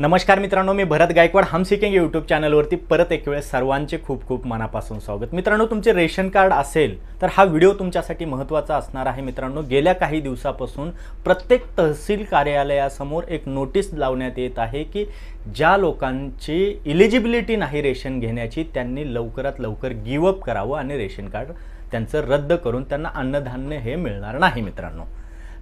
नमस्कार मित्रांनो मी भरत गायकवाड हम सिकिंग यूट्यूब चॅनलवरती परत एक वेळेस सर्वांचे खूप खूप मनापासून स्वागत. मित्रांनो तुमचे रेशन कार्ड असेल तर हा व्हिडिओ तुमच्यासाठी महत्त्वाचा असणार आहे मित्रांनो. गेल्या काही दिवसापासून प्रत्येक तहसील कार्यालयासमोर एक नोटीस लावण्यात येत आहे की ज्या लोकांची इलिजिबिलिटी नाही रेशन घेण्याची त्यांनी लवकरात लवकर गिवअप करावं आणि रेशन कार्ड त्यांचं रद्द करून त्यांना अन्नधान्य हे मिळणार नाही मित्रांनो.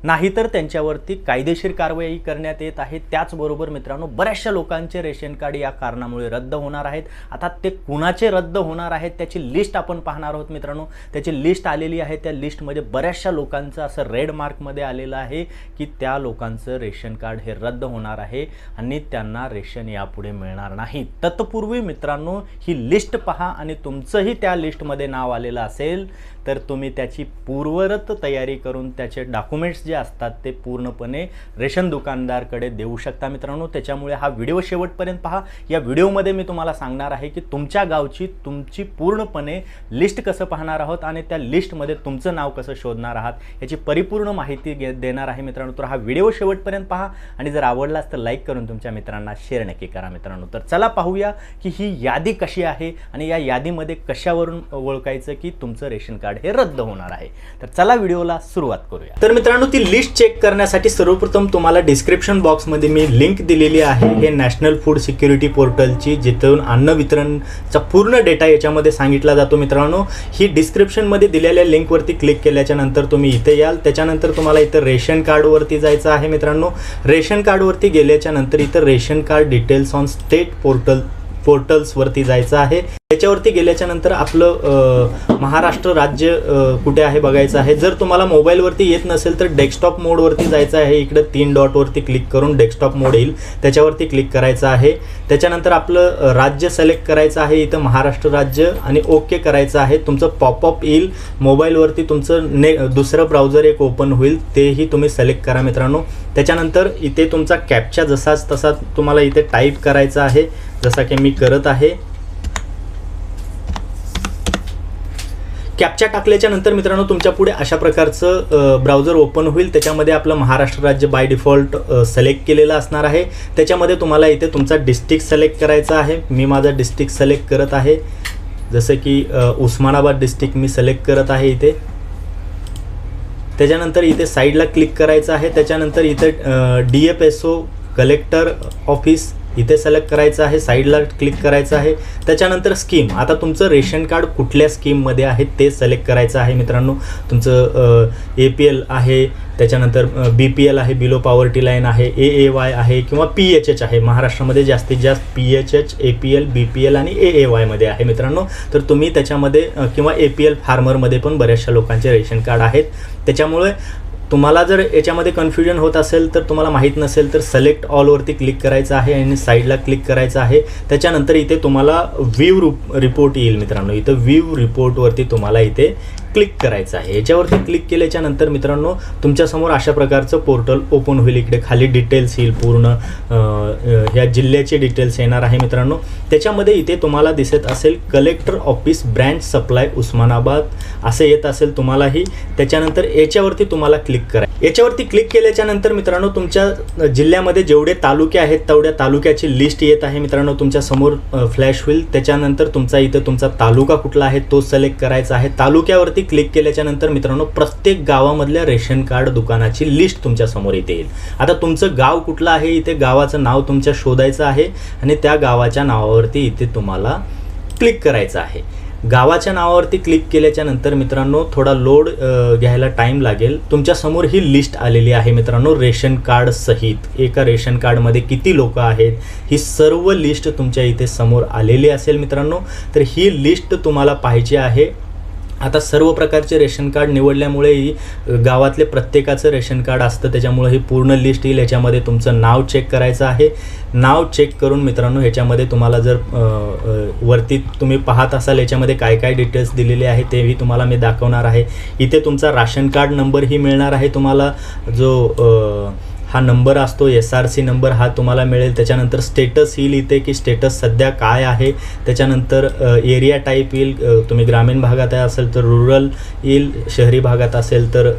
नाहीतर त्यांच्यावरती कायदेशीर कारवाई करण्यात येत आहे. त्याचबरोबर मित्रांनो बऱ्याचशा लोकांचे रेशन कार्ड या कारणामुळे रद्द होणार आहेत. आता ते कुणाचे रद्द होणार आहेत त्याची लिस्ट आपण पाहणार आहोत मित्रांनो. त्याची लिस्ट आलेली आहे. त्या लिस्टमध्ये बऱ्याचशा लोकांचं असं रेड मार्कमध्ये आलेलं आहे की त्या लोकांचं रेशन कार्ड हे रद्द होणार आहे आणि त्यांना रेशन यापुढे मिळणार नाही. तत्पूर्वी मित्रांनो ही लिस्ट पहा आणि तुमचंही त्या लिस्टमध्ये नाव आलेलं असेल तर तुम्ही त्याची पूर्वरत तयारी करून त्याचे डॉक्युमेंट्स जे असतात ते पूर्णपणे रेशन दुकानदारकडे देऊ शकता मित्रांनो. त्याच्यामुळे हा व्हिडिओ शेवटपर्यंत पहा. या व्हिडिओमध्ये मी तुम्हाला सांगणार आहे की तुमच्या गावची तुमची पूर्णपणे लिस्ट कसं पाहणार आहोत आणि त्या लिस्टमध्ये तुमचं नाव कसं शोधणार आहात याची परिपूर्ण माहिती घे देणार आहे मित्रांनो. तर हा व्हिडिओ शेवटपर्यंत पहा आणि जर आवडलाच तर लाईक करून तुमच्या मित्रांना शेअर नक्की करा मित्रांनो. तर चला पाहूया की ही यादी कशी आहे आणि या यादीमध्ये कशावरून ओळखायचं की तुमचं रेशन कार्ड हे रद्द होणार आहे. तर चला व्हिडिओला सुरुवात करूया. तर मित्रांनो ती लिस्ट चेक करण्यासाठी सर्वप्रथम तुम्हाला डिस्क्रिप्शन बॉक्समध्ये मी लिंक दिलेली आहे. हे नॅशनल फूड सिक्युरिटी पोर्टलची जिथून अन्न वितरणचा पूर्ण डेटा याच्यामध्ये सांगितला जातो मित्रांनो. ही डिस्क्रिप्शनमध्ये दिलेल्या लिंकवरती क्लिक केल्याच्यानंतर तुम्ही इथे याल. त्याच्यानंतर तुम्हाला इथं रेशन कार्डवरती जायचं आहे मित्रांनो. रेशन कार्डवरती गेल्याच्यानंतर इथं ration card details on state portal पोर्टल्सवरती जायचं आहे. त्याच्यावरती गेल्याच्यानंतर आपलं महाराष्ट्र राज्य कुठे आहे बघायचं आहे. जर तुम्हाला मोबाईलवरती येत नसेल तर डेस्कटॉप मोडवरती जायचं आहे. इकडे तीन डॉटवरती क्लिक करून डेस्कटॉप मोड येईल. त्याच्यावरती क्लिक करायचं आहे. त्याच्यानंतर आपलं राज्य सिलेक्ट करायचं आहे. इथं महाराष्ट्र राज्य आणि ओके करायचं आहे. तुमचं पॉपअप येईल. मोबाईलवरती तुमचं ने दुसरं ब्राउझर एक ओपन होईल. तेही तुम्ही सिलेक्ट करा मित्रांनो. त्याच्यानंतर इथे तुमचा कॅपचा जसाच तसा तुम्हाला इथे टाईप करायचा आहे. जसा की मी करत आहे. कॅपच्या टाकल्याच्या नंतर मित्रांनो तुमच्यापुढे अशा प्रकारचं ब्राउझर ओपन होईल. त्याच्यामध्ये आपलं महाराष्ट्र राज्य बाय डिफॉल्ट सिलेक्ट केलेलं असणार आहे. त्याच्यामध्ये तुम्हाला इथे तुमचा डिस्ट्रिक्ट सिलेक्ट करायचा आहे. मी माझा डिस्ट्रिक्ट सिलेक्ट करत आहे. जसं की उस्मानाबाद डिस्ट्रिक्ट मी सिलेक्ट करत आहे इथे. त्याच्यानंतर इथे साईडला क्लिक करायचं आहे. त्याच्यानंतर इथे D F S O collector office इथे सिलेक्ट करायचं आहे साईडला क्लिक करायचं आहे. त्याच्यानंतर स्कीम आता तुमचं रेशन कार्ड कुठल्या स्कीममध्ये आहे ते सिलेक्ट करायचं आहे मित्रांनो. तुमचं ए पी एल आहे त्याच्यानंतर बी पी एल आहे बिलो पॉवर्टी लाईन आहे ए ए वाय आहे किंवा पी एच एच आहे. महाराष्ट्रामध्ये जास्तीत जास्त P H H A P L B P L आणि ए ए वायमध्ये आहे मित्रांनो. तर तुम्ही त्याच्यामध्ये किंवा ए पी एल फार्मरमध्ये पण बऱ्याचशा लोकांचे रेशन कार्ड आहेत. त्याच्यामुळे तुम्हाला जर याच्यामध्ये कन्फ्युजन होत असेल तर तुम्हाला माहीत नसेल तर सिलेक्ट ऑलवरती क्लिक करायचं आहे आणि साईडला क्लिक करायचं आहे. त्याच्यानंतर इथे तुम्हाला व्ह्यू रिपोर्ट येईल मित्रांनो. इथं व्ह्यू रिपोर्टवरती तुम्हाला इथे क्लिक करायचं आहे. याच्यावरती क्लिक केल्याच्यानंतर मित्रांनो तुमच्यासमोर अशा प्रकारचं पोर्टल ओपन होईल. इकडे खाली डिटेल्स येईल पूर्ण. ह्या जिल्ह्याचे डिटेल्स येणार आहे मित्रांनो. त्याच्यामध्ये इथे तुम्हाला दिसत असेल collector office branch supply Osmanabad. असे येत असेल तुम्हालाही. त्याच्यानंतर याच्यावरती तुम्हाला क्लिक करा. याच्यावरती क्लिक केल्याच्यानंतर मित्रांनो तुमच्या जिल्ह्यामध्ये जेवढे तालुके आहेत तेवढ्या तालुक्याची लिस्ट येत आहे मित्रांनो. तुमच्यासमोर फ्लॅश होईल. त्याच्यानंतर तुमचा इथं तुमचा तालुका कुठला आहे तो सिलेक्ट करायचा आहे. तालुक्यावरती क्लिक केल्याच्यानंतर मित्रांनो प्रत्येक गावामधल्या रेशन कार्ड दुकानाची लिस्ट तुमच्यासमोर इथे येईल. आता तुमचं गाव कुठलं आहे? इथे गावाचं नाव तुमच्या शोधायचं आहे आणि त्या गावाच्या नावावरती इथे तुम्हाला क्लिक करायचं आहे. गावाच्या नावावरती क्लिक केल्याच्यानंतर मित्रांनो थोडा लोड घ्यायला टाईम लागेल. तुमच्यासमोर ही लिस्ट आलेली आहे मित्रांनो रेशन कार्ड सहित. एका रेशन कार्डमध्ये किती लोक आहेत? ही सर्व लिस्ट तुमच्या इथे समोर आलेली असेल मित्रांनो. तर ही लिस्ट तुम्हाला पाहिजे आहे आता सर्व प्रकारचे रेशन कार्ड निवडल्यामुळे ही गावातले प्रत्येकाचं रेशन कार्ड असतं. त्याच्यामुळे ही पूर्ण लिस्ट येईल. याच्यामध्ये तुमचं नाव चेक करायचं आहे. नाव चेक करून मित्रांनो ह्याच्यामध्ये तुम्हाला जर वरती तुम्ही पाहत असाल याच्यामध्ये काय काय डिटेल्स दिलेले आहे तेही तुम्हाला मी दाखवणार आहे. इथे तुमचा राशन कार्ड नंबरही मिळणार आहे. तुम्हाला जो हा नंबर असतो एस आर सी नंबर हा तुम्हाला मिळेल. त्याच्यानंतर स्टेटस येईल इथे की स्टेटस सध्या काय आहे. त्याच्यानंतर एरिया टाईप येईल. तुम्ही ग्रामीण भागात आहे असेल तर रुरल येईल. शहरी भागात असेल तर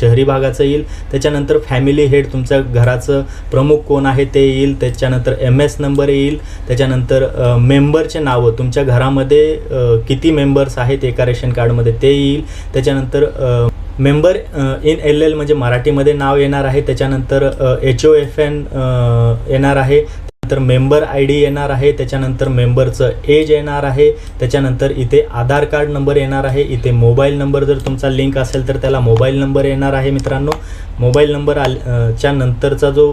शहरी भागाचं येईल. त्याच्यानंतर फॅमिली हेड तुमच्या घराचं प्रमुख कोण आहे ते येईल. त्याच्यानंतर एम एस नंबर येईल. त्याच्यानंतर मेंबरचे नावं तुमच्या घरामध्ये किती मेंबर्स आहेत एका रेशन कार्डमध्ये ते येईल. त्याच्यानंतर मेंबर इन एल एल म्हणजे मराठीमध्ये नाव येणार आहे त्याच्यानंतर एच ओ एफ एन येणार आहे त्यानंतर मेंबर आय डी येणार आहे त्याच्यानंतर मेंबरचं एज येणार आहे त्याच्यानंतर इथे आधार कार्ड नंबर येणार आहे इथे मोबाईल नंबर जर तुमचा लिंक असेल तर त्याला मोबाईल नंबर येणार आहे मित्रांनो. मोबाईल नंबर आल च्या नंतरचा जो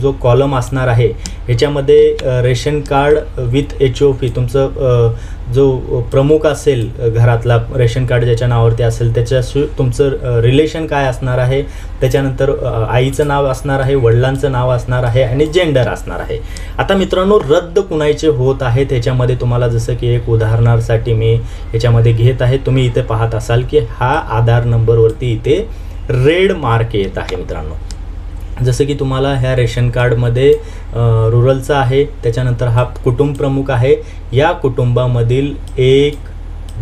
जो कॉलम असणार आहे ह्याच्यामध्ये ration card with H O P तुमचं जो प्रमुख असेल घरातला रेशन कार्ड ज्याच्या नावावरती असेल त्याच्याशी तुमचं रिलेशन काय असणार आहे? त्याच्यानंतर आईचं नाव असणार आहे वडिलांचं नाव असणार आहे आणि जेंडर असणार आहे. आता मित्रांनो रद्द कुणाचे होत आहे त्याच्यामध्ये तुम्हाला जसं की एक उदाहरणासाठी मी याच्यामध्ये घेत आहे. तुम्ही इथे पाहत असाल की हा आधार नंबरवरती इथे रेड मार्क येत आहे मित्रांनो. जसं की तुम्हाला ह्या रेशन कार्डमध्ये रुरलचं रुरलचा आहे त्याच्यानंतर हा कुटुंब प्रमुख आहे. या कुटुंबामधील एक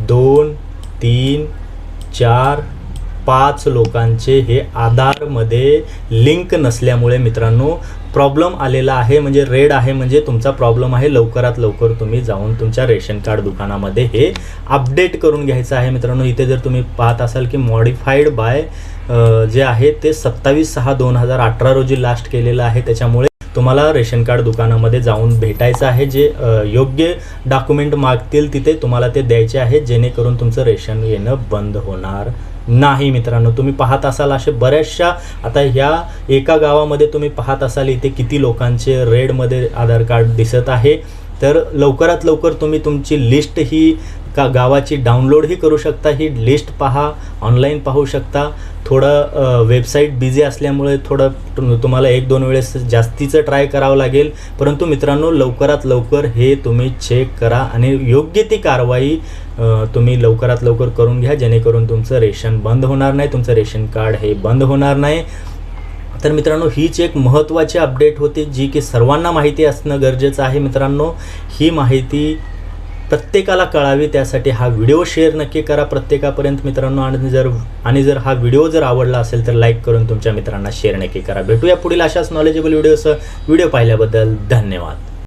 दोन तीन चार पाच लोकांचे हे आधारमध्ये लिंक नसल्यामुळे मित्रांनो प्रॉब्लेम आलेला आहे म्हणजे रेड आहे म्हणजे तुमचा प्रॉब्लेम आहे लवकरात लवकर तुम्ही जाऊन तुमच्या रेशन कार्ड दुकानामध्ये हे अपडेट करून घ्यायचं आहे. मित्रांनो इथे जर तुम्ही पाहत असाल की मॉडिफाईड बाय जे आहे ते सत्तावीस सहा दोन हजार अठरा रोजी लास्ट केलेलं आहे. त्याच्यामुळे तुम्हाला रेशन कार्ड दुकानामध्ये जाऊन भेटायचं आहे. जे योग्य डॉक्युमेंट मागतील तिथे तुम्हाला ते द्यायचे आहे. जेणेकरून तुमचं रेशन येणं बंद होणार नाही मित्रांनो. तुम्ही पाहत असाल असे बऱ्याचशा आता ह्या एका गावामध्ये तुम्ही पाहत असाल इथे किती लोकांचे रेडमध्ये आधार कार्ड दिसत आहे. तर लवकरात लवकर तुम्ही तुमची लिस्ट ही का गावाची डाउनलोडही करू शकता ही लिस्ट पहा ऑनलाईन पाहू शकता. थोडं वेबसाईट बिझी असल्यामुळे थोडं तुम- तुम्हाला एक दोन वेळेस जास्तीचं ट्राय करावं लागेल. परंतु मित्रांनो लवकरात लवकर हे तुम्ही चेक करा आणि योग्य ती कारवाई तुम्ही लवकरात लवकर करून घ्या जेणेकरून तुमचं रेशन बंद होणार नाही तुमचं रेशन कार्ड हे बंद होणार नाही. तर मित्रांनो हीच एक महत्त्वाची अपडेट होती जी की सर्वांना माहिती असणं गरजेचं आहे मित्रांनो. ही माहिती प्रत्येकाला कळावी त्यासाठी हा व्हिडिओ शेअर नक्की करा. प्रत्येकापर्यंत मित्रांनो आणि जर आणि जर हा व्हिडिओ जर आवडला असेल तर लाईक करून तुमच्या मित्रांना शेअर नक्की करा. भेटूया पुढील अशाच नॉलेजेबल व्हिडिओसह व्हिडिओ पाहिल्याबद्दल धन्यवाद.